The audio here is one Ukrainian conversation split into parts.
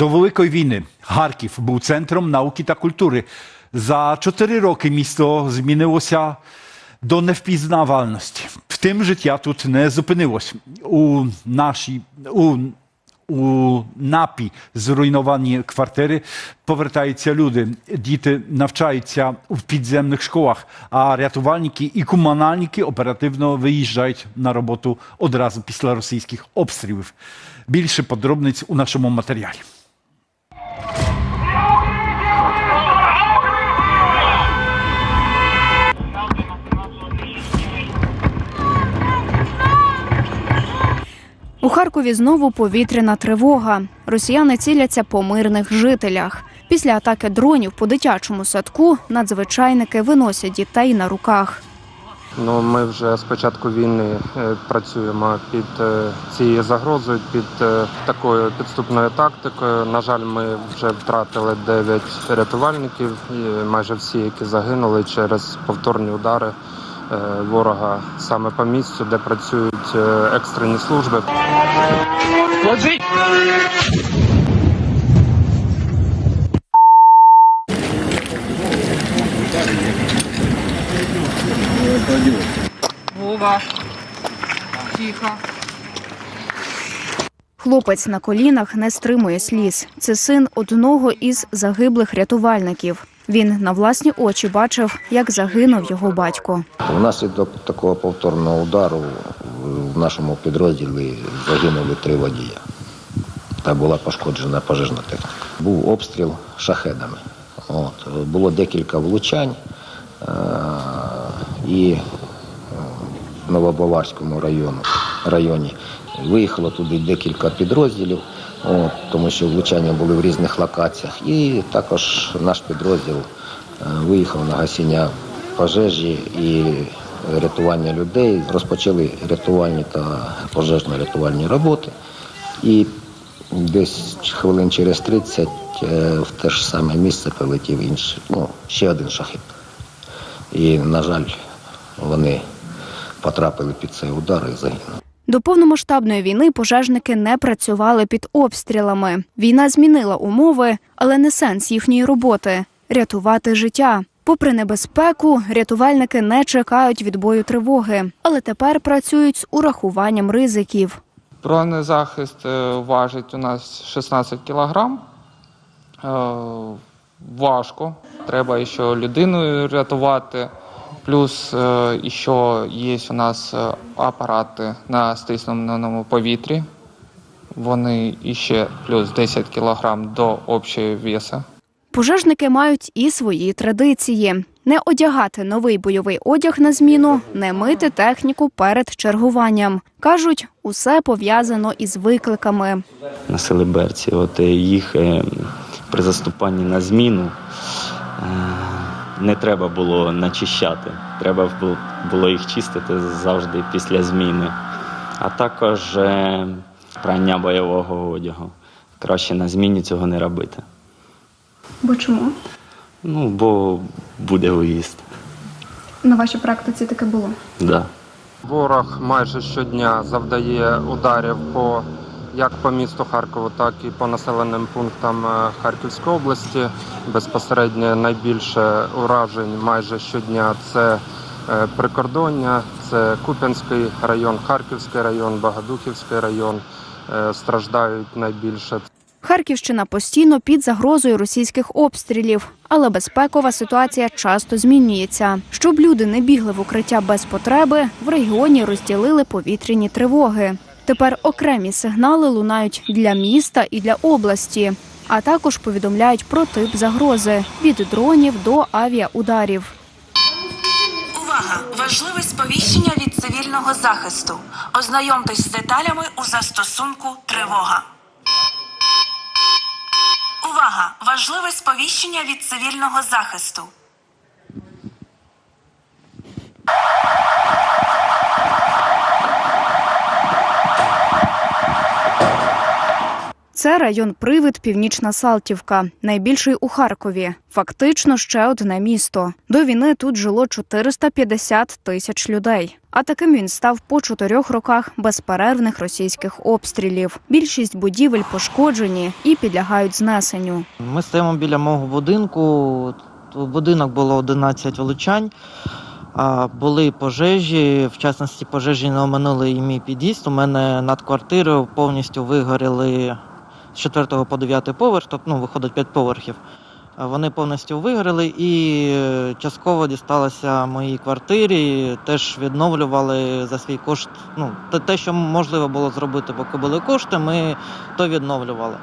До Великої війни Харків був центром науки та культури. За чотири роки місто змінилося до невпізнавальності. Втім, життя тут не зупинилось. У нашій у, у напі зруйновані квартири повертаються люди. Діти навчаються в підземних школах, а рятувальники і комунальники оперативно виїжджають на роботу одразу після російських обстрілів. Більше подробниць у нашому матеріалі. Харкові знову повітряна тривога. Росіяни ціляться по мирних жителях. Після атаки дронів по дитячому садку надзвичайники виносять дітей на руках. Ну, ми вже з початку війни е, працюємо під е, цією загрозою, під е, такою підступною тактикою. На жаль, ми вже втратили 9 рятувальників, і майже всі, які загинули через повторні удари ворога саме по місцю, де працюють е, екстрені служби. Вова. Тихо. Хлопець на колінах не стримує сліз. Це син одного із загиблих рятувальників. Він на власні очі бачив, як загинув його батько. Внаслідок такого повторного удару в нашому підрозділі загинули три водія та була пошкоджена пожежна техніка. Був обстріл шахедами. От. Було декілька влучань е- і е, в Новобаварському району, районі виїхало туди декілька підрозділів, от, тому що влучання були в різних локаціях. І також наш підрозділ е, виїхав на гасіння пожежі і рятування людей. Розпочали рятувальні та пожежно-рятувальні роботи. І десь хвилин через 30 е, в те ж саме місце прилетів інший, ну, ще один шахет. І, на жаль, вони потрапили під цей удар і загинули. До повномасштабної війни пожежники не працювали під обстрілами. Війна змінила умови, але не сенс їхньої роботи рятувати життя. Попри небезпеку, рятувальники не чекають відбою тривоги, але тепер працюють з урахуванням ризиків. Бронезахист е, важить у нас 16 кілограм. Е, Важко. Треба ще людину рятувати. Плюс е, ще є у нас е, апарати на стисненому повітрі. Вони іще плюс 10 кілограм до общого весу. Пожежники мають і свої традиції: не одягати новий бойовий одяг на зміну, не мити техніку перед чергуванням. кажуть, усе пов'язано із викликами. на Селеберці. От е, їх е, при заступанні на зміну не треба було начищати. Треба було їх чистити завжди після зміни. А також е, прання бойового одягу. Краще на зміні цього не робити. Бо чому? Ну, бо буде виїзд. На вашій практиці таке було? Да. Ворог майже щодня завдає ударів по як по місту Харкову, так і по населеним пунктам е, Харківської області. Безпосередньо найбільше уражень майже щодня це е, прикордоння, це Куп'янський район, Харківський район, Багадухівський район. Е, Страждають найбільше Харківщина постійно під загрозою російських обстрілів, але безпекова ситуація часто змінюється. Щоб люди не бігли в укриття без потреби, в регіоні розділили повітряні тривоги. Тепер окремі сигнали лунають для міста і для області, а також повідомляють про тип загрози від дронів до авіаударів. Увага! Важливе сповіщення від цивільного захисту. Ознайомтесь з деталями у застосунку Тривога. Увага! Важливе сповіщення від цивільного захисту. Це район Привид, Північна Салтівка, найбільший у Харкові. Фактично ще одне місто. До війни тут жило 450 тисяч людей. А таким він став по чотирьох роках безперервних російських обстрілів. Більшість будівель пошкоджені і підлягають знесенню. Ми стоїмо біля мого будинку. Будинок було 11 влучань. Були пожежі, в частності пожежі не оминули і мій під'їзд. У мене над квартирою повністю вигоріли з 4 по 9 поверх, тобто ну, виходить 5 поверхів. Вони повністю вигоріли і е, частково дісталося моїй квартирі. Теж відновлювали за свій кошт. Ну, те, що можливо було зробити, поки були кошти, ми то відновлювали.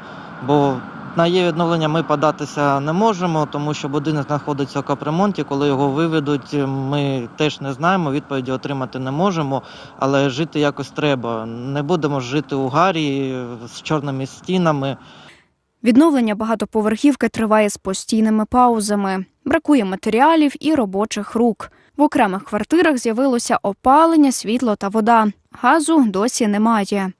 Бо на її відновлення ми податися не можемо, тому що будинок знаходиться у капремонті. Коли його виведуть, ми теж не знаємо, відповіді отримати не можемо, але жити якось треба. Не будемо жити у гарі з чорними стінами. Відновлення багатоповерхівки триває з постійними паузами. Бракує матеріалів і робочих рук. В окремих квартирах з'явилося опалення, світло та вода. Газу досі немає.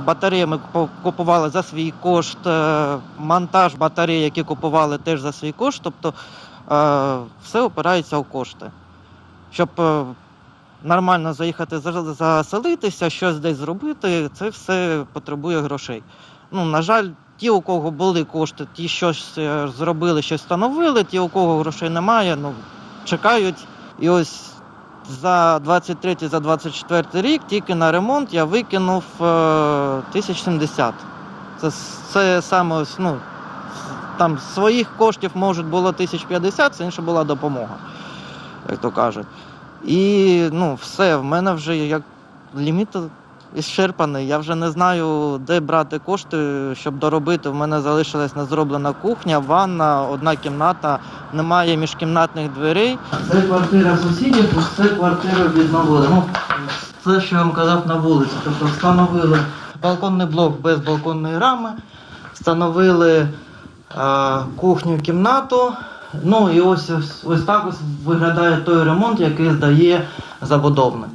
Батареї ми купували за свій кошт, е, монтаж батарей, які купували теж за свій кошт. Тобто е, все опирається у кошти. Щоб е, нормально заїхати заселитися, щось десь зробити, це все потребує грошей. Ну, на жаль, ті, у кого були кошти, ті щось зробили, щось встановили, ті, у кого грошей немає, ну, чекають. І ось за 23 за 24 рік тільки на ремонт я викинув е, 1070. Це, це саме ну, там своїх коштів може було 1050, це інша була допомога, як то кажуть. І ну, все, в мене вже як ліміт ісчерпаний. Я вже не знаю, де брати кошти, щоб доробити. В мене залишилась незроблена кухня, ванна, одна кімната, немає міжкімнатних дверей. Це квартира сусідів, це квартира відновили. Ну, це, що я вам казав на вулиці. Тобто встановили балконний блок без балконної рами, встановили е, кухню, кімнату. Ну і ось, ось так ось виглядає той ремонт, який здає забудовник.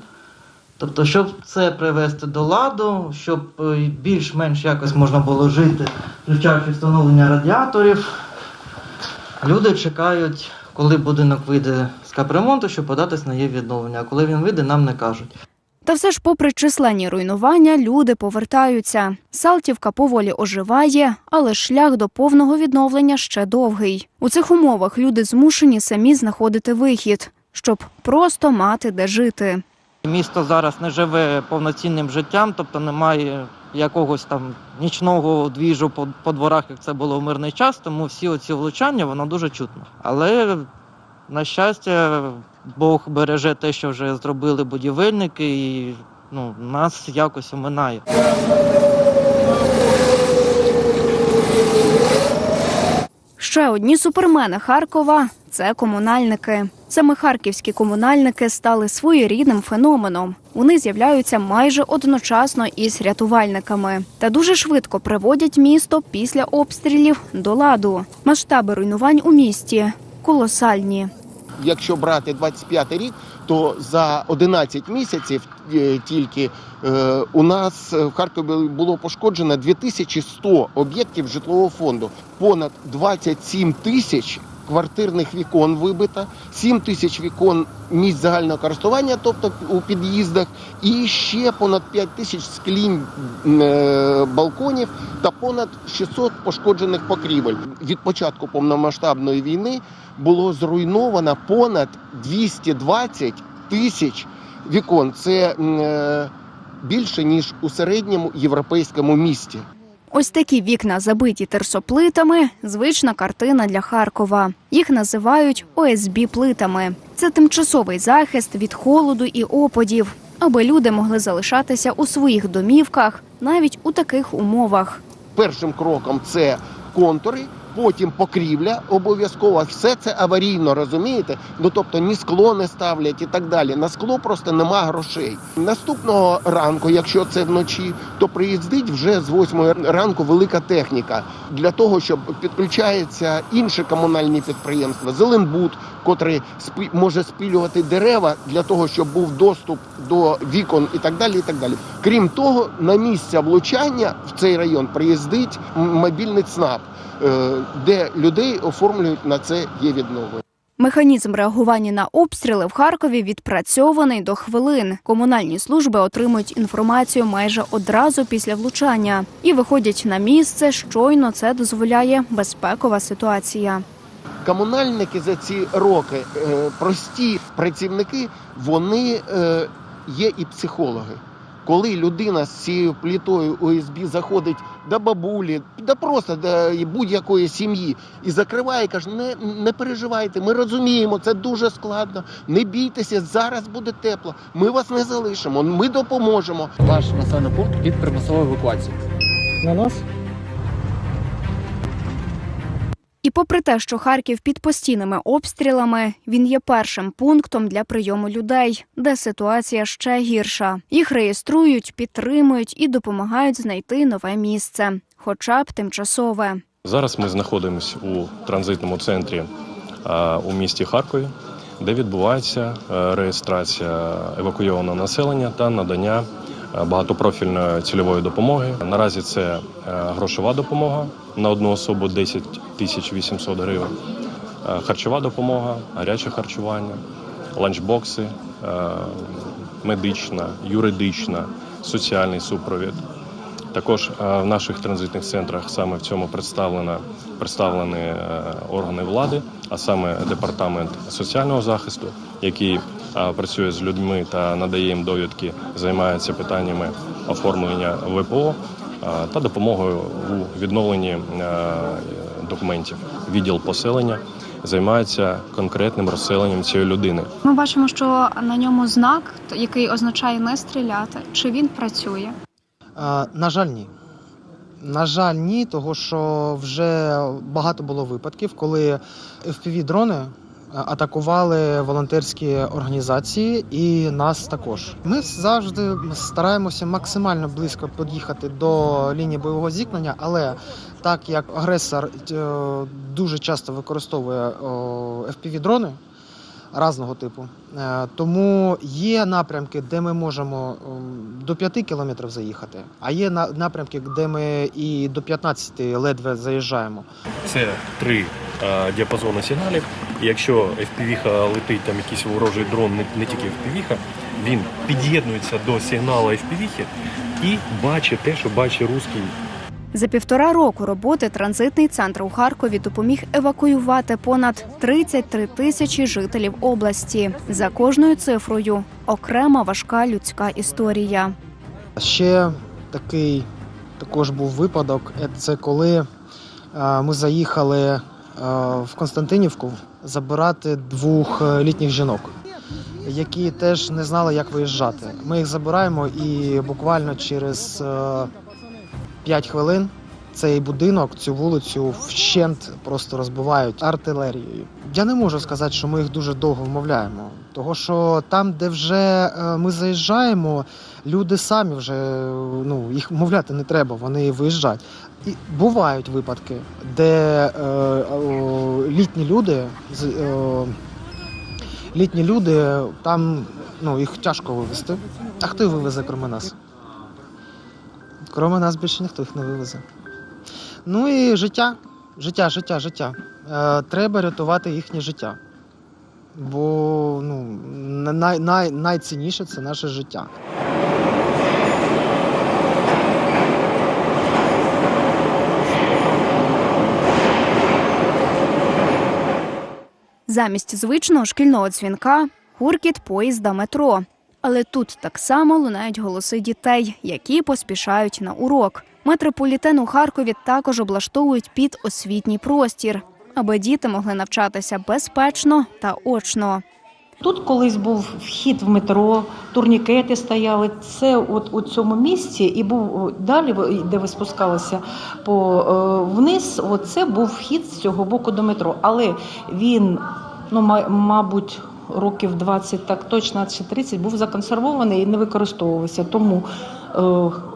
Тобто, щоб це привести до ладу, щоб е, більш-менш якось можна було жити, включаючи встановлення радіаторів, люди чекають, коли будинок вийде з капремонту, щоб податись на її відновлення. А коли він вийде, нам не кажуть. Та все ж, попри численні руйнування, люди повертаються. Салтівка поволі оживає, але шлях до повного відновлення ще довгий. У цих умовах люди змушені самі знаходити вихід, щоб просто мати де жити. Місто зараз не живе повноцінним життям, тобто немає якогось там нічного двіжу по, по дворах, як це було в мирний час, тому всі оці влучання воно дуже чутно. Але на щастя, Бог береже те, що вже зробили будівельники, і ну, нас якось оминає. Ще одні супермени Харкова це комунальники. Саме харківські комунальники стали своєрідним феноменом. Вони з'являються майже одночасно із рятувальниками та дуже швидко приводять місто після обстрілів до ладу. Масштаби руйнувань у місті колосальні. Якщо брати 25 рік, то за 11 місяців е, тільки е, у нас в Харкові було пошкоджено 2100 об'єктів житлового фонду. Понад 27 тисяч квартирних вікон вибито, 7 тисяч вікон місць загального користування, тобто у під'їздах, і ще понад 5 тисяч склінь е, балконів та понад 600 пошкоджених покрівель. Від початку повномасштабної війни було зруйновано понад 220 тисяч вікон. Це е, більше ніж у середньому європейському місті. Ось такі вікна, забиті терсоплитами, звична картина для Харкова. Їх називають ОСБ плитами. Це тимчасовий захист від холоду і опадів, аби люди могли залишатися у своїх домівках навіть у таких умовах. Першим кроком це контури, потім покрівля обов'язково. Все це аварійно, розумієте? Ну тобто ні скло не ставлять і так далі. На скло просто нема грошей. Наступного ранку, якщо це вночі, то приїздить вже з 8 ранку велика техніка для того, щоб підключаються інші комунальні підприємства, Зеленбуд, котрий спі- може спілювати дерева для того, щоб був доступ до вікон і так далі. І так далі. Крім того, на місце влучання в цей район приїздить мобільний ЦНАП, е, де людей оформлюють на це є віднови. Механізм реагування на обстріли в Харкові відпрацьований до хвилин. Комунальні служби отримують інформацію майже одразу після влучання і виходять на місце. Щойно це дозволяє безпекова ситуація. комунальники за ці роки, е, прості працівники, вони е, є і психологи. Коли людина з цією плітою ОСБ заходить до бабулі, да просто до будь-якої сім'ї і закриває, і каже: не, не переживайте, ми розуміємо, це дуже складно. Не бійтеся, зараз буде тепло. Ми вас не залишимо, ми допоможемо. Ваш населений пункт під примусовою евакуацією. На нас І попри те, що Харків під постійними обстрілами, він є першим пунктом для прийому людей, де ситуація ще гірша. Їх реєструють, підтримують і допомагають знайти нове місце, хоча б тимчасове. Зараз ми знаходимося у транзитному центрі у місті Харкові, де відбувається е, реєстрація евакуйованого населення та надання е, багатопрофільної цільової допомоги. Наразі це е, грошова допомога на одну особу 10 тисяч 800 гривень, е, харчова допомога, гаряче харчування, ланчбокси, е, медична, юридична, соціальний супровід. Також е, в наших транзитних центрах саме в цьому представлена представлені органи влади, а саме департамент соціального захисту, який працює з людьми та надає їм довідки, займається питаннями оформлення ВПО та допомогою у відновленні е, документів. Відділ поселення займається конкретним розселенням цієї людини. Ми бачимо, що на ньому знак, який означає не стріляти. Чи він працює? На жаль, ні. На жаль, ні, того що вже багато було випадків, коли FPV-дрони атакували волонтерські організації і нас також. Ми завжди стараємося максимально близько під'їхати до лінії бойового зіткнення, але так як агресор е, дуже часто використовує FPV-дрони, різного типу. Е, Тому є напрямки, де ми можемо ем, до 5 кілометрів заїхати, а є на- напрямки, де ми і до 15 ледве заїжджаємо. Це три е, діапазони сигналів. І якщо FPV летить там якийсь ворожий дрон, не, не тільки FPV, він під'єднується до сигналу FPV і бачить те, що бачить русський За півтора року роботи транзитний центр у Харкові допоміг евакуювати понад 33 тисячі жителів області. За кожною цифрою окрема важка людська історія. Ще такий також був випадок. Це коли е, ми заїхали е, в Константинівку забирати двох е, літніх жінок, які теж не знали, як виїжджати. Ми їх забираємо і буквально через е, 5 хвилин. Цей будинок, цю вулицю вщент просто розбивають артилерією. Я не можу сказати, що ми їх дуже довго вмовляємо. Того що там, де вже е, ми заїжджаємо, люди самі вже ну їх мовляти не треба, вони виїжджають. І бувають випадки, де е, о, літні люди е, літні люди там ну їх тяжко вивезти. А хто їх вивезе, крім нас? Крім нас більше ніхто їх не вивезе. Ну і життя, життя, життя, життя. Е, треба рятувати їхнє життя. Бо ну, най, най, найцінніше це наше життя. Замість звичного шкільного дзвінка гуркіт поїзда метро. Але тут так само лунають голоси дітей, які поспішають на урок. Метрополітен у Харкові також облаштовують під освітній простір, аби діти могли навчатися безпечно та очно. Тут колись був вхід в метро, турнікети стояли. Це от у цьому місці, і був далі, де ви спускалися по е, вниз. От це був вхід з цього боку до метро. Але він, ну ма- мабуть. Років 20, так точно чи 30, був законсервований і не використовувався. Тому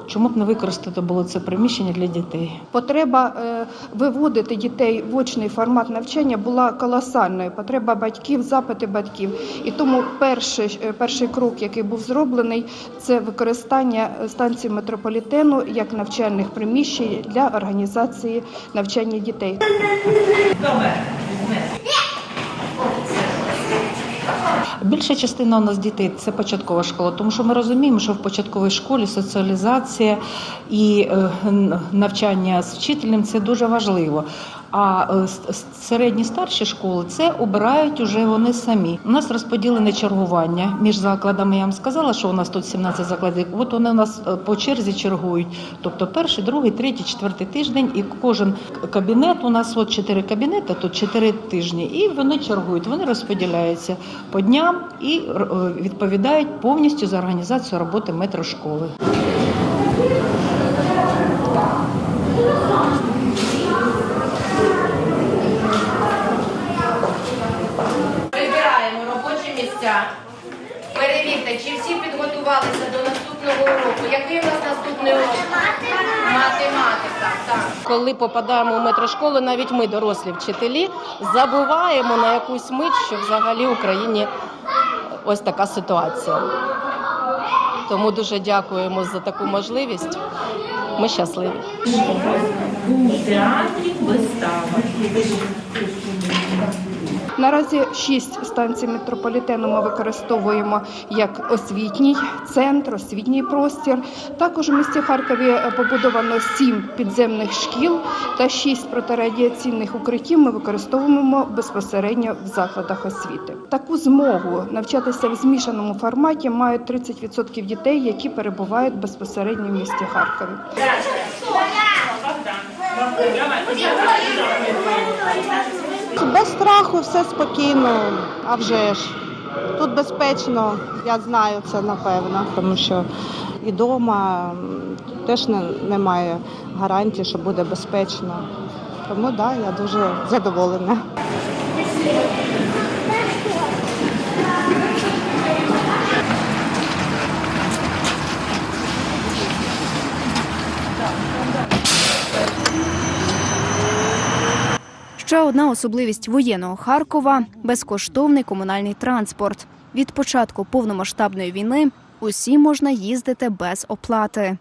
чому б не використати було це приміщення для дітей? Потреба е, виводити дітей в очний формат навчання була колосальною. Потреба батьків, запити батьків. І тому перший, е, перший крок, який був зроблений, це використання е, станції метрополітену як навчальних приміщень для організації навчання дітей. Більша частина у нас дітей це початкова школа, тому що ми розуміємо, що в початковій школі соціалізація і е, навчання з вчителем це дуже важливо. А е, середні старші школи це обирають уже вони самі. У нас розподілене чергування між закладами. Я вам сказала, що у нас тут 17 закладів. От вони у нас е, по черзі чергують. Тобто перший, другий, третій, четвертий тиждень, і кожен кабінет у нас от чотири кабінети, тут чотири тижні, і вони чергують. Вони розподіляються по дням і е, відповідають повністю за організацію роботи метрошколи. Місця. Перевірте, чи всі підготувалися до наступного уроку. Який у нас наступний урок? Математика. Так. Коли попадаємо в метрошколу, навіть ми, дорослі вчителі, забуваємо на якусь мить, що взагалі в Україні ось така ситуація. Тому дуже дякуємо за таку можливість. Ми щасливі. У театрі вистава. Наразі шість станцій метрополітену ми використовуємо як освітній центр, освітній простір. Також у місті Харкові побудовано сім підземних шкіл та шість протирадіаційних укриттів. Ми використовуємо безпосередньо в закладах освіти. Таку змогу навчатися в змішаному форматі мають 30% дітей, які перебувають безпосередньо в місті Харкові. Без страху все спокійно, а вже ж. Тут безпечно, я знаю це напевно, тому що і вдома теж не, немає гарантії, що буде безпечно. Тому так, да, я дуже задоволена. Ще одна особливість воєнного Харкова безкоштовний комунальний транспорт. Від початку повномасштабної війни усі можна їздити без оплати.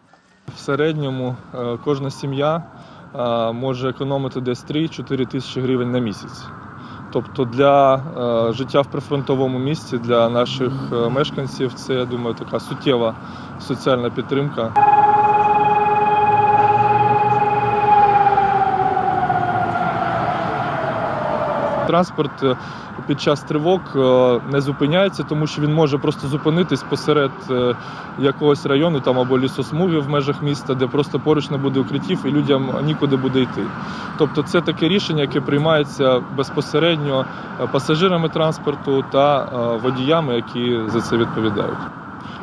В середньому е, кожна сім'я е, може економити десь 3-4 тисячі гривень на місяць. Тобто для е, життя в прифронтовому місті для наших мешканців це, я думаю, така суттєва соціальна підтримка. Транспорт е, під час тривог е, не зупиняється, тому що він може просто зупинитись посеред е, якогось району там або лісосмуги в межах міста, де просто поруч не буде укриттів і людям нікуди буде йти. Тобто це таке рішення, яке приймається безпосередньо пасажирами транспорту та водіями, які за це відповідають.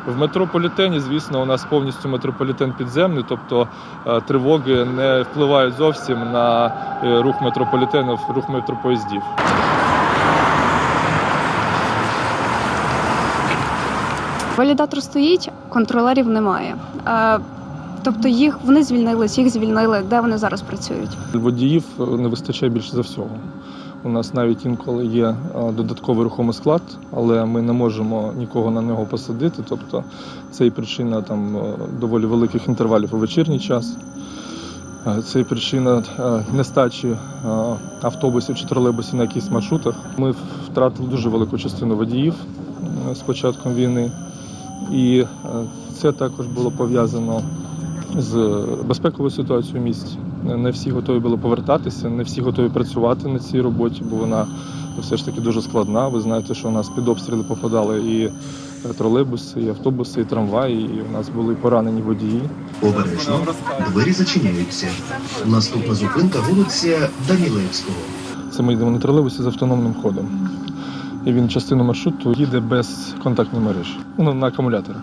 В метрополітені, звісно, у нас повністю метрополітен підземний, тобто е, тривоги не впливають зовсім на е, рух метрополітену, рух метропоїздів. Валідатор стоїть, контролерів немає. Е, Тобто їх вони звільнились, їх звільнили. Де вони зараз працюють? Водіїв не вистачає більше за всього. У нас навіть інколи є е, додатковий рухомий склад, але ми не можемо нікого на нього посадити. Тобто це і причина там е, доволі великих інтервалів у вечірній час. Е, Це і причина нестачі автобусів чи тролейбусів на якихось маршрутах. Ми втратили дуже велику частину водіїв з початком війни, і це також було пов'язано з безпековою ситуацією в місті. Не всі готові були повертатися, не всі готові працювати на цій роботі, бо вона все ж таки дуже складна. Ви знаєте, що у нас під обстріли попадали і тролейбуси, і автобуси, і трамваї, і у нас були поранені водії. Обережно двері зачиняються. Наступна зупинка вулиця Данілевського. Це ми йдемо на тролейбусі з автономним ходом. і він частину маршруту їде без контактної мережі, ну на акумуляторах.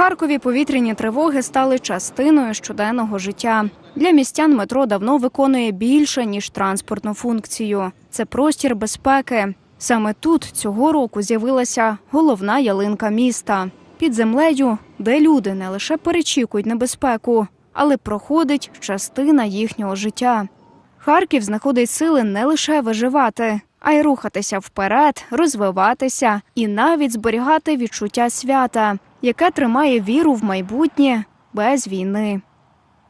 Харкові повітряні тривоги стали частиною щоденного життя. Для містян метро давно виконує більше ніж транспортну функцію. Це простір безпеки. Саме тут цього року з'явилася головна ялинка міста під землею, де люди не лише перечікують небезпеку, але проходить частина їхнього життя. Харків знаходить сили не лише виживати, а й рухатися вперед, розвиватися і навіть зберігати відчуття свята, яке тримає віру в майбутнє без війни.